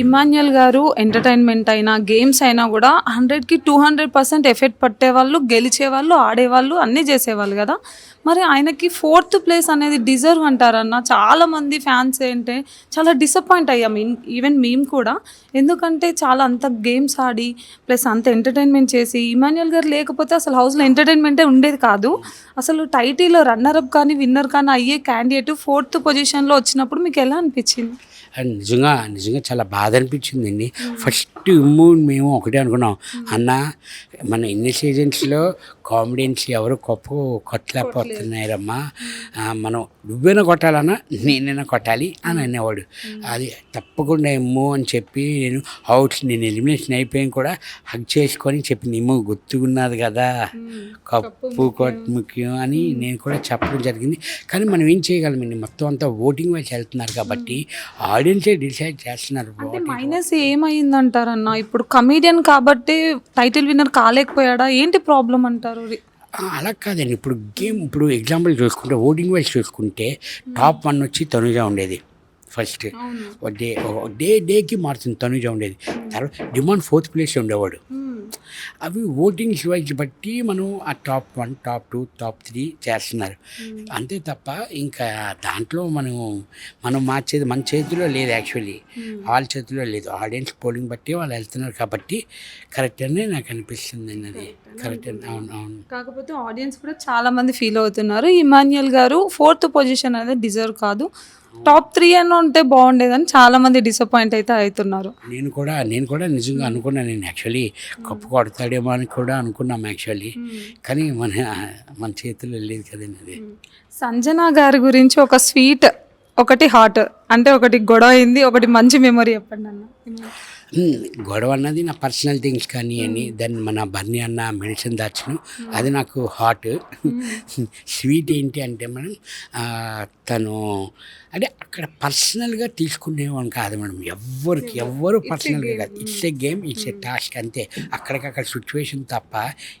ఇమాన్యుయల్ గారు ఎంటర్టైన్మెంట్ అయినా గేమ్స్ అయినా కూడా హండ్రెడ్కి టూ హండ్రెడ్ పర్సెంట్ ఎఫెక్ట్ పట్టేవాళ్ళు గెలిచేవాళ్ళు ఆడేవాళ్ళు అన్నీ చేసేవాళ్ళు కదా. మరి ఆయనకి ఫోర్త్ ప్లేస్ అనేది డిజర్వ్ అంటారన్న చాలామంది ఫ్యాన్స్ ఏంటంటే చాలా డిసప్పాయింట్ అయ్యాం. ఈవెన్ మేము కూడా. ఎందుకంటే చాలా అంత గేమ్స్ ఆడి ప్లస్ అంత ఎంటర్టైన్మెంట్ చేసి ఇమాన్యుయల్ గారు లేకపోతే అసలు హౌస్లో ఎంటర్టైన్మెంటే ఉండేది కాదు. అసలు టైటిల్ రన్నర్ అప్ కానీ విన్నర్ కానీ అయ్యే క్యాండిడేట్ ఫోర్త్ పొజిషన్లో వచ్చినప్పుడు మీకు ఎలా అనిపించింది? అండ్ నిజంగా నిజంగా చాలా బాగా బాధ అనిపించిందండి ఫస్ట్ ఇమ్ము మేము ఒకటే అనుకున్నాం. అన్న మన ఇన్ని సీజన్స్లో కామెడియన్స్ ఎవరు గొప్ప కొట్టలేకపోతున్నారమ్మా. మనం నువ్వైనా కొట్టాలన్నా నేనైనా కొట్టాలి అని అనేవాడు. అది తప్పకుండా ఇమ్ము అని చెప్పి నేను అవుట్ నేను ఎలిమినేషన్ అయిపోయాం కూడా హక్ చేసుకొని చెప్పి ఇమ్ము గుర్తుకున్నది కదా. కప్పు కొట్ ముఖ్యం. అని నేను కూడా చెప్పడం జరిగింది. కానీ మనం ఏం చేయగలమండి మొత్తం అంతా ఓటింగ్ వైజ్ వెళ్తున్నారు కాబట్టి ఆడియన్సే డిసైడ్ చేస్తున్నారు. అంటే మైనస్ ఏమైందంటారన్న? ఇప్పుడు కమీడియన్ కాబట్టి టైటిల్ విన్నర్ కాలేకపోయాడా? ఏంటి ప్రాబ్లం అంటారు? అలా కాదండి. ఇప్పుడు గేమ్ ఇప్పుడు ఎగ్జాంపుల్ చూసుకుంటే ఓటింగ్ వైజ్ చూసుకుంటే టాప్ వన్ వచ్చి తనుజ ఉండేది. ఫస్ట్ డే డే డేకి మారుతుంది తనుజ ఉండేది. తర్వాత డిమాండ్ ఫోర్త్ ప్లేస్ ఉండేవాడు. అవి ఓటింగ్స్ వైజ్ బట్టి మనం ఆ top one top two top three చేస్తున్నారు. అంతే తప్ప ఇంకా దాంట్లో మనం మనం మార్చేది మన చేతిలో లేదు యాక్చువల్లీ. వాళ్ళ చేతిలో లేదు. ఆడియన్స్ పోలింగ్ బట్టి వాళ్ళు వెళ్తున్నారు కాబట్టి కరెక్ట్ అనే నాకు అనిపిస్తుంది అది కరెక్ట్ అవును అవును. కాకపోతే ఆడియన్స్ కూడా చాలా మంది ఫీల్ అవుతున్నారు. ఇమాన్యుయల్ గారు ఫోర్త్ పొజిషన్ అనేది డిజర్వ్ కాదు. టాప్ త్రీ అని ఉంటే బాగుండేదని చాలా మంది డిసప్పాయింట్ అయితే అవుతున్నారు. నేను కూడా నేను కూడా నిజంగా అనుకున్నాను నేను యాక్చువల్లీ కప్పు కొడతాడేమో అని కూడా అనుకున్నాం యాక్చువల్లీ కానీ మన మన చేతిలో లేదు కదండి అది సంజన గారి గురించి ఒక స్వీట్ ఒకటి హాట్ అంటే ఒకటి గొడవ అయింది ఒకటి మంచి మెమరీ చెప్పండి అన్న. గొడవ అన్నది నా పర్సనల్ థింగ్స్ కానీ అని దాన్ని మన బర్నీ అన్న మెడిసిన్ దాచను. అది నాకు హాట్ స్వీట్ ఏంటి అంటే మనం తను అంటే అక్కడ పర్సనల్గా తీసుకునేవాడు కాదు మేడం. ఎవ్వరికి ఎవ్వరు పర్సనల్గా కాదు. It's a game it's a task అంతే. అక్కడికక్కడ సిచ్యువేషన్ తప్ప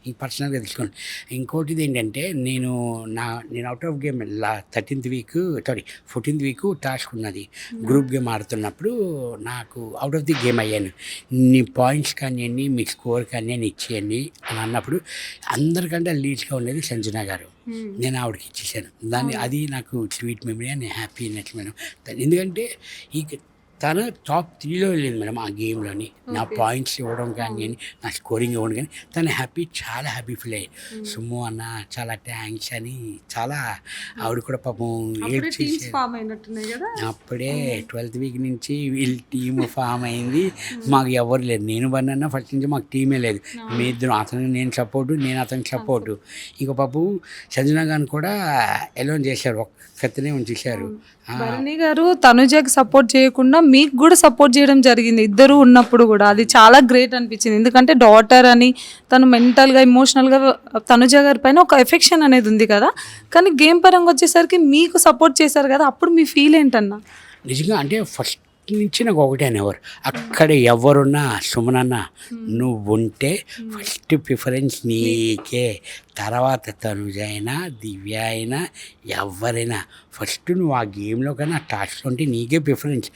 ఇంక పర్సనల్గా తీసుకోండి ఇంకోటిది ఏంటంటే నేను నా నేను out of game law thirteenth week sorry fourteenth week task ఉన్నది. గ్రూప్ గేమ్ ఆడుతున్నప్పుడు నాకు అవుట్ ఆఫ్ ది గేమ్ అయ్యాను నీ పాయింట్స్ కానివ్వండి మీ స్కోర్ కానివ్వండి ఇచ్చేయండి అని అన్నప్పుడు అందరికంటే లీడ్స్గా ఉండేది సంజన గారు. నేను ఆవిడకి ఇచ్చేసాను దాన్ని అది నాకు స్వీట్ మెమరీ అని హ్యాపీ నెక్స్ట్ మేడం ఎందుకంటే ఈ తను టాప్ త్రీలో వెళ్ళింది మేడం ఆ గేమ్లోని. నా పాయింట్స్ ఇవ్వడం కానీ నా స్కోరింగ్ ఇవ్వడం కానీ తను హ్యాపీ చాలా హ్యాపీ ఫీల్ అయ్యి సుమ్ము అన్న చాలా థ్యాంక్స్ అని చాలా ఆవిడ కూడా పాపం ఏడ్ చేసి అప్పుడే ట్వెల్త్ వీక్ నుంచి వీళ్ళ టీమ్ ఫామ్ అయింది. మాకు ఎవరు లేదు. నేను బన్న ఫస్ట్ నుంచి మాకు టీమే లేదు. మీ ఇద్దరు అతను నేను సపోర్టు నేను అతనికి సపోర్టు ఇంకో పాపు సంజన గారిని కూడా ఎలోన్ చేశారు. ఒక్కతనే ఉంచేశారు. భరణి గారు తనుజకి సపోర్ట్ చేయకుండా మీకు కూడా సపోర్ట్ చేయడం జరిగింది. ఇద్దరు ఉన్నప్పుడు కూడా అది చాలా గ్రేట్ అనిపించింది. ఎందుకంటే డాటర్ అని తను మెంటల్గా ఇమోషనల్గా తనుజ గారి పైన ఒక ఎఫెక్షన్ అనేది ఉంది కదా. కానీ గేమ్ పరంగా వచ్చేసరికి మీకు సపోర్ట్ చేశారు కదా. అప్పుడు మీ ఫీల్ ఏంటన్నా? నిజంగా అంటే ఫస్ట్ నుంచి నాకు ఒకటే అనేవారు. అక్కడ ఎవరున్నా సుమనన్న నువ్వు ఉంటే ఫస్ట్ ప్రిఫరెన్స్ నీకే. తర్వాత తనుజ అయినా దివ్య అయినా ఎవరైనా ఫస్ట్ నువ్వు ఆ గేమ్లో కానీ ఆ టాస్క్లో ఉంటే నీకే ప్రిఫరెన్స్.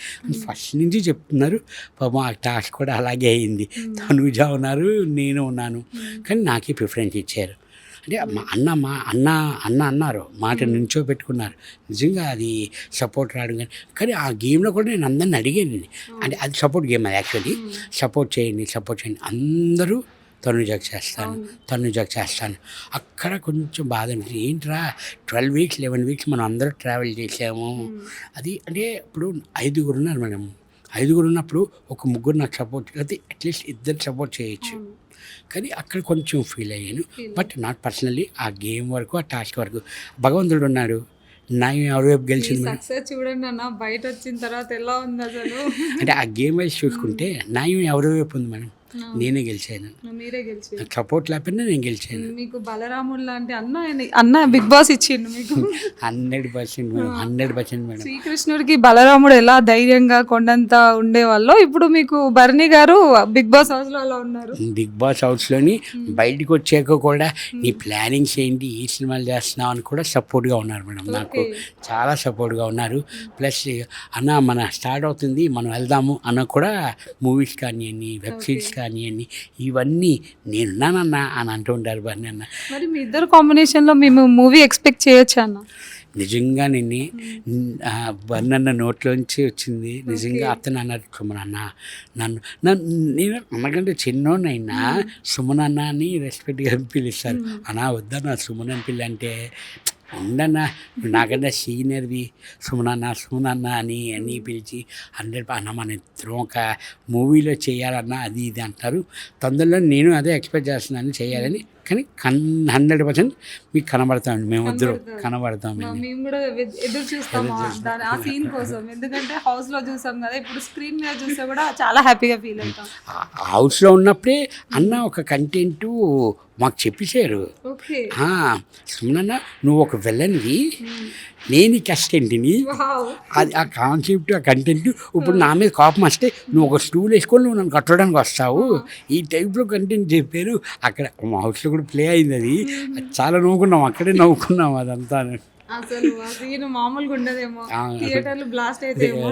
ఫస్ట్ నుంచి చెప్తున్నారు. పాపం ఆ టాస్క్ కూడా అలాగే అయింది. తనుజ ఉన్నారు నేను ఉన్నాను. కానీ నాకే ప్రిఫరెన్స్ ఇచ్చారు. అంటే మా అన్న మా అన్న అన్న అన్నారు. మాట నుంచో పెట్టుకున్నారు. నిజంగా అది సపోర్ట్ రావడం కానీ కానీ ఆ గేమ్లో కూడా నేను అందరిని అడిగాను అంటే అది సపోర్ట్ గేమ్ అది యాక్చువల్లీ. సపోర్ట్ చేయండి సపోర్ట్ చేయండి. అందరూ తనుజాకి చేస్తాను తనుజాకి చేస్తాను అక్కడ కొంచెం బాధ అనిపించింది. ఏంట్రా ట్వెల్వ్ వీక్స్ లెవెన్ వీక్స్ మనం అందరూ ట్రావెల్ చేసాము. అది అంటే ఇప్పుడు ఐదుగురు ఉన్నారు మేడం. ఐదుగురు ఉన్నప్పుడు ఒక ముగ్గురు నాకు సపోర్ట్ అయితే అట్లీస్ట్ ఇద్దరు సపోర్ట్ చేయొచ్చు. కానీ అక్కడ కొంచెం ఫీల్ అయ్యాను. బట్ నాట్ పర్సనల్లీ ఆ గేమ్ వరకు ఆ టాస్క్ వరకు. భగవంతుడు ఉన్నాడు నా గెలిచింది సక్సెస్ చూడండి అన్న బయట వచ్చిన తర్వాత ఎలా ఉంది అసలు? అంటే ఆ గేమ్ వైజ్ చూసుకుంటే న్యాయం ఎవరి వైపు ఉంది మేడం నేనే గెలిచాను. మీరే సపోర్ట్ లేకపోయినా నేను గెలిచాను. మీకు బలరాముడు లాంటి అన్న అన్న బిగ్ బాస్ ఇచ్చిండు మీకు. Hundred percent madam hundred percent madam. శ్రీకృష్ణుడికి బలరాముడు ఎలా ధైర్యంగా కొండంత ఉండేవాళ్ళో ఇప్పుడు మీకు భరణి గారు బిగ్ బాస్ హౌస్లో అలా ఉన్నారు. బిగ్ బాస్ హౌస్లోని బయటికి వచ్చాక కూడా నీ ప్లానింగ్స్ ఏంటి ఈ సినిమాలు చేస్తున్నావు అని కూడా సపోర్ట్గా ఉన్నారు మేడం నాకు. చాలా సపోర్ట్గా ఉన్నారు. ప్లస్ అన్న మన స్టార్ట్ అవుతుంది మనం వెళ్దాము అన్న కూడా మూవీస్ కానివ్వండి వెబ్ సిరీస్ కానివ్వండి ఇవన్నీ నేనున్నానన్నా అని అంటూ ఉంటారు బాగా అన్న. మరి మీ ఇద్దరు కాంబినేషన్లో మేము మూవీ ఎక్స్పెక్ట్ చేయొచ్చు అన్న? నిజంగా నిన్ను బన్నన్న నోట్లోంచి వచ్చింది. నిజంగా అతను అన్నారు సుమనన్న నన్ను నన్ను నేను అన్నకంటే చిన్నోనైనా సుమనన్న అని రెస్పెక్ట్గా పిలుస్తారు. అన్నా వద్దన్నా సుమన్ అని పిల్ల అంటే ఉండన్నా నువ్వు నాకన్నా సీనియర్వి. సుమనన్న సుమనన్న అని అని పిలిచి హండ్రెడ్ అన్న మన ఇద్దరం ఒక మూవీలో చేయాలన్నా అది ఇది అంటారు. తొందరలో నేను అదే ఎక్స్పెక్ట్ చేస్తున్నాను చేయాలని. కానీ కన్ హండ్రెడ్ పర్సెంట్ మీకు కనబడతామండి మేము ఇద్దరం. కనబడతామండి మేము. కూడా ఎ- ఎదురు చూస్తాము ఆ- దాని ఆ సీన్ కోసం. ఎందుకంటే హౌస్లో చూసాం కదా ఇప్పుడు స్క్రీన్ మీద చూస్తే కూడా చాలా హ్యాపీగా ఫీల్ అవుతాం. హౌస్లో ఉన్నప్పుడే అన్న ఒక కంటెంట్ మాకు చెప్పేశారు. సుమనన్న నువ్వు ఒక వెళ్ళనివి నేను కష్టంటిని అది ఆ కాన్సెప్ట్ ఆ కంటెంట్ ఇప్పుడు నా మీద కోపం వస్తే నువ్వు ఒక స్టూల్ వేసుకొని నువ్వు నన్ను కట్టడానికి వస్తావు. ఈ టైప్లో కంటెంట్ చెప్పారు. అక్కడ మా హౌస్లో కూడా ప్లే అయింది అది. చాలా నవ్వుకున్నాం అక్కడే నవ్వుకున్నాం అదంతా. అసలు మామూలుగా ఉండదేమో. థియేటర్లు బ్లాస్ట్ అయితేమో.